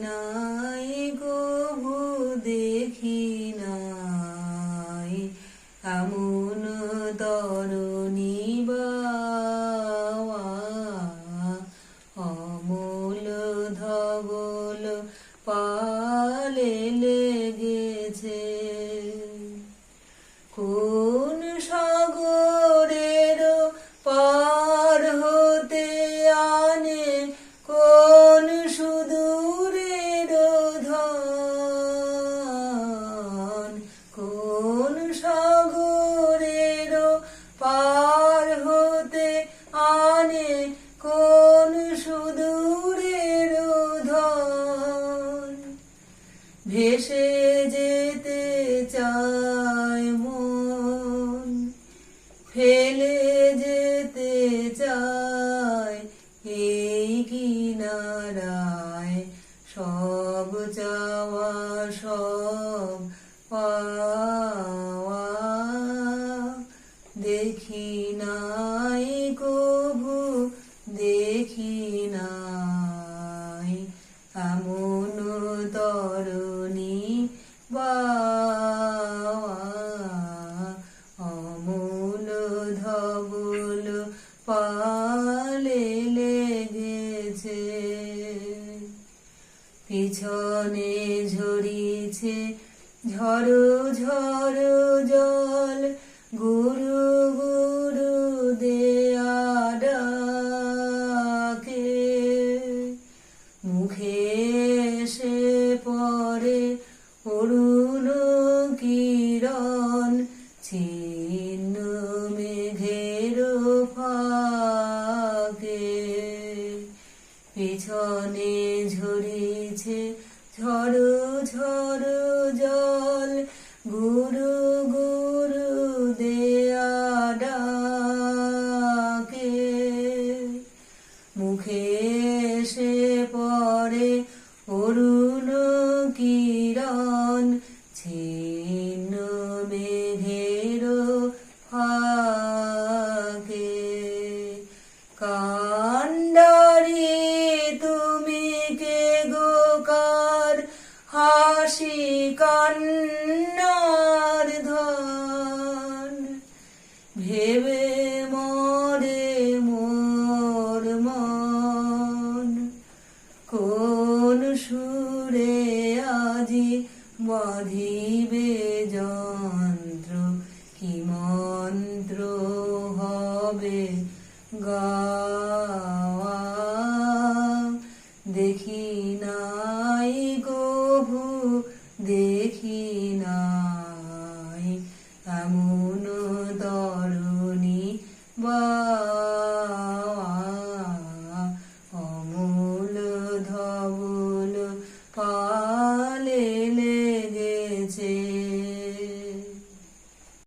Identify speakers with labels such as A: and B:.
A: নাই গো দেখি নাই। এমন তরণী অমূল ধবল পালে লেগেছে। ভেসে যেতে চায় মন ফেলে যেতে চায় এই কিনারায়। সব চাওয়া সব পাওয়া দেখি পিছনে ঝরিছে ঝড়ো ঝড়ো জল। গুরু গুরু দেয়া ডাকে। মুখে সে পরে অরুণ ঝরিছে ঝড়ো ঝড়ো জল, গুরু গুরু দেয়া ডাকে। মুখে এসে পড়ে অরুণ কিরণ, ছিন্ন মেঘের বধিবে যন্ত্র কি মন্ত্র হবে? গাওয়া দেখি নাই গভু দেখি নাই। এমন তরণী বা